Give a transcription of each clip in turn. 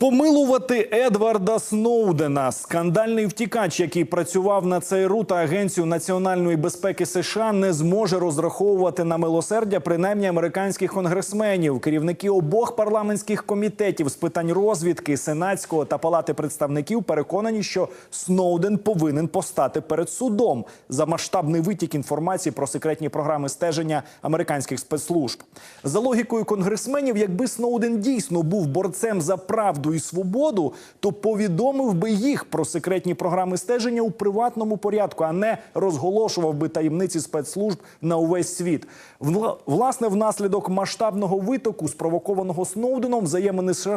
Помилувати Едварда Сноудена, скандальний втікач, який працював на ЦРУ та Агенцію національної безпеки США, не зможе розраховувати на милосердя принаймні американських конгресменів. Керівники обох парламентських комітетів з питань розвідки, сенатського та палати представників переконані, що Сноуден повинен постати перед судом за масштабний витік інформації про секретні програми стеження американських спецслужб. За логікою конгресменів, якби Сноуден дійсно був борцем за правду і свободу, то повідомив би їх про секретні програми стеження у приватному порядку, а не розголошував би таємниці спецслужб на увесь світ. Вла- Власне, внаслідок масштабного витоку, спровокованого Сноуденом, взаємини США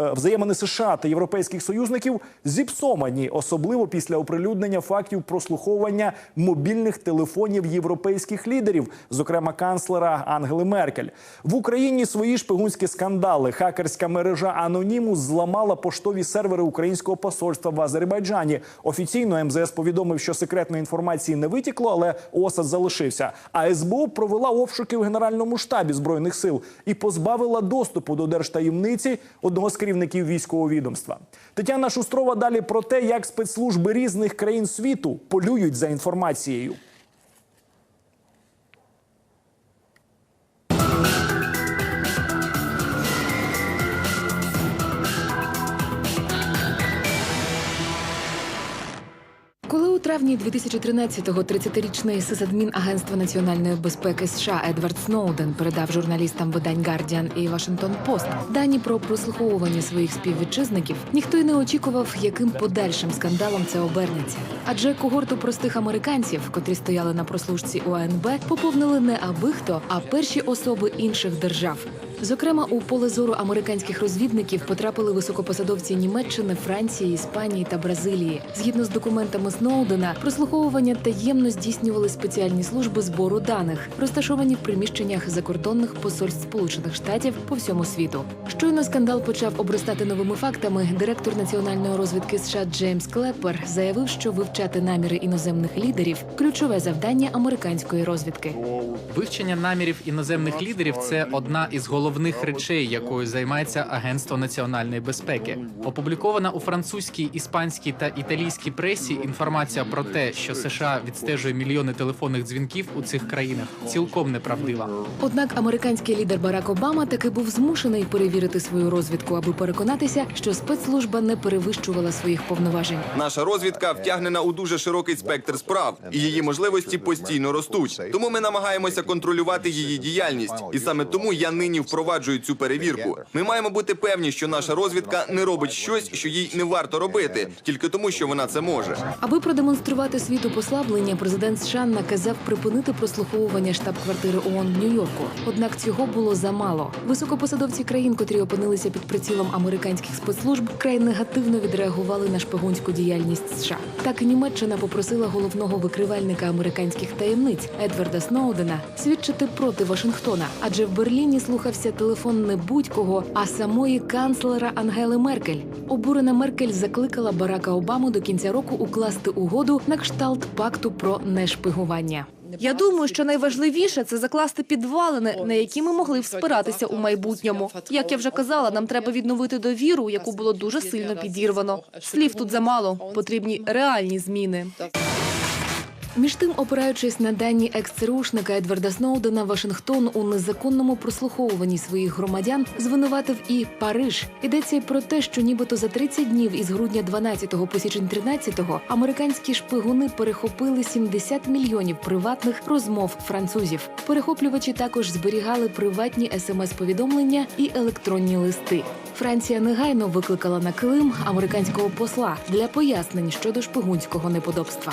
Взаємини США та європейських союзників зіпсовані, особливо після оприлюднення фактів прослуховування мобільних телефонів європейських лідерів, зокрема канцлера Ангели Меркель. В Україні свої шпигунські скандали. Хакерська мережа Анонімус зламала поштові сервери українського посольства в Азербайджані. Офіційно МЗС повідомив, що секретної інформації не витікло, але осад залишився. А СБУ провела обшуки в генеральному штабі збройних сил і позбавила доступу до держтаємниці одного з керівників військового відомства. Тетяна Шустрова далі про те, як спецслужби різних країн світу полюють за інформацією. Травні 2013-го 30-річний сисадмін Агентства національної безпеки США Едвард Сноуден передав журналістам видань Guardian і Washington Post дані про прослуховування своїх співвітчизників, ніхто й не очікував, яким подальшим скандалом це обернеться. Адже когорту простих американців, котрі стояли на прослушці ОНБ, поповнили не аби хто, а перші особи інших держав. Зокрема, у поле зору американських розвідників потрапили високопосадовці Німеччини, Франції, Іспанії та Бразилії. Згідно з документами Сноудена, прослуховування таємно здійснювали спеціальні служби збору даних, розташовані в приміщеннях закордонних посольств Сполучених Штатів по всьому світу. Щойно скандал почав обростати новими фактами. Директор національної розвідки США Джеймс Клеппер заявив, що вивчати наміри іноземних лідерів ключове завдання американської розвідки. Вивчення намірів іноземних лідерів це одна із головних речей, якою займається Агентство національної безпеки. Опублікована у французькій, іспанській та італійській пресі інформація про те, що США відстежує мільйони телефонних дзвінків у цих країнах, цілком неправдива. Однак американський лідер Барак Обама таки був змушений перевірити свою розвідку, аби переконатися, що спецслужба не перевищувала своїх повноважень. Наша розвідка втягнена у дуже широкий спектр справ, і її можливості постійно ростуть. Тому ми намагаємося контролювати її діяльність. І саме тому я нині впроваджую цю перевірку. Ми маємо бути певні, що наша розвідка не робить щось, що їй не варто робити, тільки тому, що вона це може. Аби продемонструвати світу послаблення, президент США наказав припинити прослуховування штаб-квартири ООН в Нью-Йорку. Однак цього було замало. Високопосадовці країн, котрі опинилися під прицілом американських спецслужб, край негативно відреагували на шпигунську діяльність США. Так Німеччина попросила головного викривальника американських таємниць Едварда Сноудена свідчити проти Вашингтона, адже в Берліні слухався телефон не будь-кого, а самої канцлера Ангели Меркель. Обурена Меркель закликала Барака Обаму до кінця року укласти угоду на кшталт пакту про нешпигування. Я думаю, що найважливіше це закласти підвалини, на які ми могли б спиратися у майбутньому. Як я вже казала, нам треба відновити довіру, яку було дуже сильно підірвано. Слів тут замало, потрібні реальні зміни. Між тим, опираючись на дані екс-ЦРУшника Едварда Сноудена, Вашингтон у незаконному прослуховуванні своїх громадян звинуватив і Париж. Йдеться про те, що нібито за 30 днів із грудня 12 по січень 13 американські шпигуни перехопили 70 мільйонів приватних розмов французів. Перехоплювачі також зберігали приватні смс-повідомлення і електронні листи. Франція негайно викликала на килим американського посла для пояснень щодо шпигунського неподобства.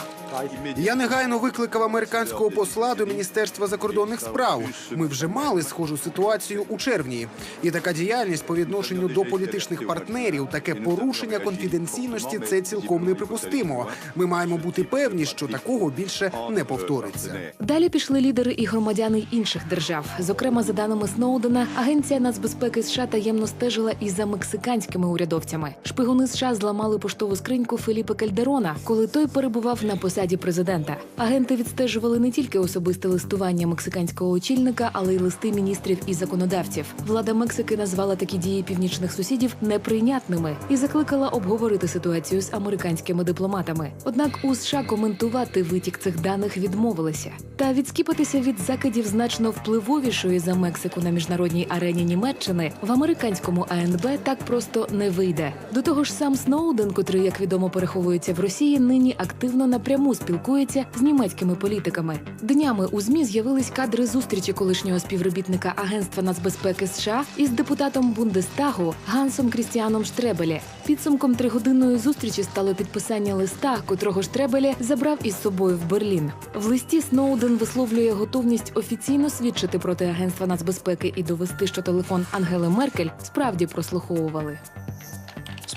Я негайно викликав американського посла до міністерства закордонних справ. Ми вже мали схожу ситуацію у червні. І така діяльність по відношенню до політичних партнерів, таке порушення конфіденційності це цілком неприпустимо. Ми маємо бути певні, що такого більше не повториться. Далі пішли лідери і громадяни інших держав. Зокрема, за даними Сноудена, агенція нацбезпеки США таємно стежила і за мексиканськими урядовцями. Шпигуни США зламали поштову скриньку Феліпе Кальдерона, коли той перебував на посаді владі президента. Агенти відстежували не тільки особисте листування мексиканського очільника, але й листи міністрів і законодавців. Влада Мексики назвала такі дії північних сусідів неприйнятними і закликала обговорити ситуацію з американськими дипломатами. Однак у США коментувати витік цих даних відмовилися. Та відскіпатися від закидів значно впливовішої за Мексику на міжнародній арені Німеччини в американському АНБ так просто не вийде. До того ж, сам Сноуден, котрий, як відомо, переховується в Росії, нині активно напряму спілкується з німецькими політиками. Днями у змі з'явились кадри зустрічі колишнього співробітника Агентства нацбезпеки США із депутатом Бундестагу Гансом Крістіаном Штребелі. Підсумком тригодинної зустрічі стало підписання листа, котрого Штребелі забрав із собою в Берлін. В листі Сноуден висловлює готовність офіційно свідчити проти агентства нацбезпеки і довести, що телефон Ангели Меркель справді прослуховували.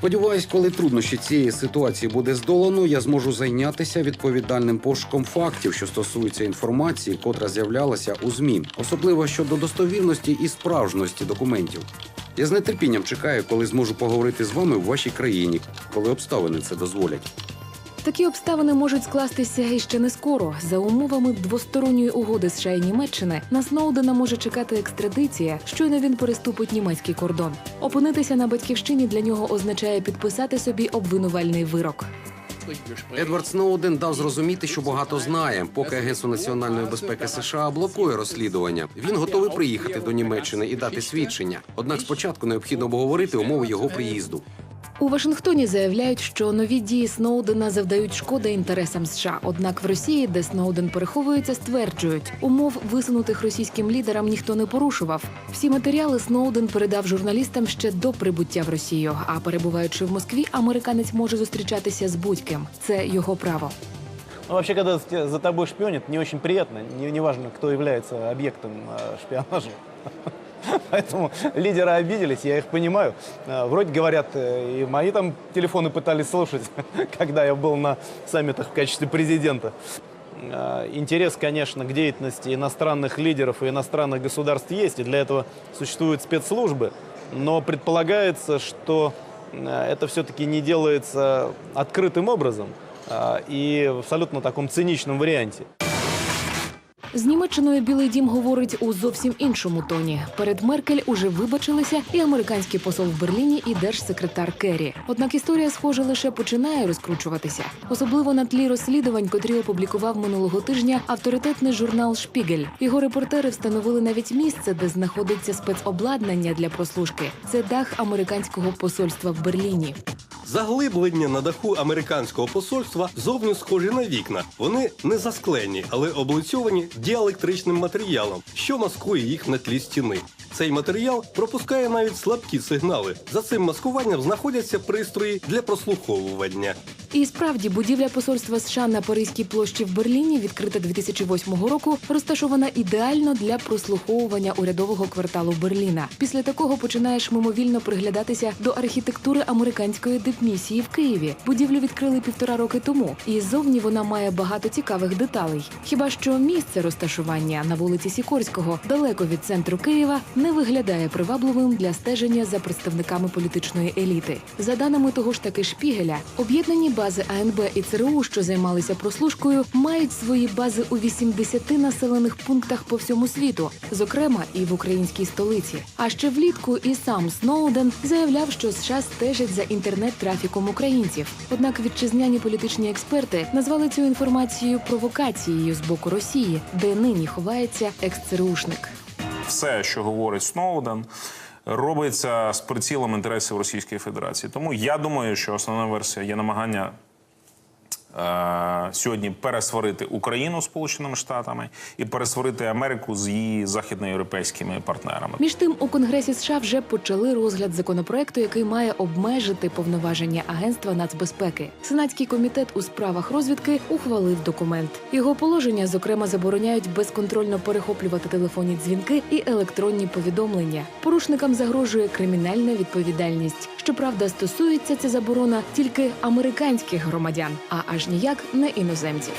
Сподіваюсь, коли труднощі цієї ситуації буде здолано, я зможу зайнятися відповідальним пошуком фактів, що стосуються інформації, котра з'являлася у змі, особливо щодо достовірності і справжності документів. Я з нетерпінням чекаю, коли зможу поговорити з вами в вашій країні, коли обставини це дозволять. Такі обставини можуть скластися і ще не скоро. За умовами двосторонньої угоди США і Німеччини на Сноудена може чекати екстрадиція, щойно він переступить німецький кордон. Опинитися на батьківщині для нього означає підписати собі обвинувальний вирок. Едвард Сноуден дав зрозуміти, що багато знає. Поки Агентство національної безпеки США блокує розслідування, він готовий приїхати до Німеччини і дати свідчення. Однак спочатку необхідно обговорити умови його приїзду. У Вашингтоні заявляють, що нові дії Сноудена завдають шкоди інтересам США. Однак в Росії, де Сноуден переховується, стверджують, умов висунутих російським лідерам ніхто не порушував. Всі матеріали Сноуден передав журналістам ще до прибуття в Росію. А перебуваючи в Москві, американець може зустрічатися з будь-ким. Це його право. Ну, вообще, когда за тобой шпионят, не очень приятно. Не, неважно, кто является объектом э, шпионажа. Поэтому лидеры обиделись, я их понимаю. Э, Вроде говорят, э, и мои там телефоны пытались слушать, когда я был на саммитах в качестве президента. Э, Интерес, конечно, к деятельности иностранных лидеров и иностранных государств есть, и для этого существуют спецслужбы. Но предполагается, что это все-таки не делается открытым образом и в абсолютно таком циничном варианте. З Німеччиною Білий Дім говорить у зовсім іншому тоні. Перед Меркель уже вибачилися і американський посол в Берліні, і держсекретар Керрі. Однак історія, схоже, лише починає розкручуватися, особливо на тлі розслідувань, котрі опублікував минулого тижня авторитетний журнал Шпігель. Його репортери встановили навіть місце, де знаходиться спецобладнання для прослушки. Це дах американського посольства в Берліні. Заглиблення на даху американського посольства зовні схожі на вікна. Вони не засклені, але облицьовані діелектричним матеріалом, що маскує їх на тлі стіни. Цей матеріал пропускає навіть слабкі сигнали. За цим маскуванням знаходяться пристрої для прослуховування. І справді будівля посольства США на Паризькій площі в Берліні, відкрита 2008 року, розташована ідеально для прослуховування урядового кварталу Берліна. Після такого починаєш мимовільно приглядатися до архітектури американської дипмісії в Києві. Будівлю відкрили півтора роки тому, і зовні вона має багато цікавих деталей. Хіба що місце розташування на вулиці Сікорського, далеко від центру Києва, не виглядає привабливим для стеження за представниками політичної еліти. За даними того ж таки Шпігеля, об'єднані бази АНБ і ЦРУ, що займалися прослушкою, мають свої бази у 80 населених пунктах по всьому світу, зокрема і в українській столиці. А ще влітку і сам Сноуден заявляв, що США стежать за інтернет-трафіком українців. Однак вітчизняні політичні експерти назвали цю інформацію провокацією з боку Росії, де нині ховається екс-ЦРУшник. все, що говорить Сноуден, робиться з прицілом інтересів Російської Федерації. Тому я думаю, що основна версія є намагання. Е, Сьогодні пересварити Україну з Сполученими Штатами і пересварити Америку з її західноєвропейськими партнерами. Між тим, у Конгресі США вже почали розгляд законопроекту, який має обмежити повноваження Агентства нацбезпеки. Сенатський комітет у справах розвідки ухвалив документ. Його положення, зокрема, забороняють безконтрольно перехоплювати телефонні дзвінки і електронні повідомлення. Порушникам загрожує кримінальна відповідальність. Щоправда, стосується ця заборона тільки американських громадян, а ніяк не іноземців.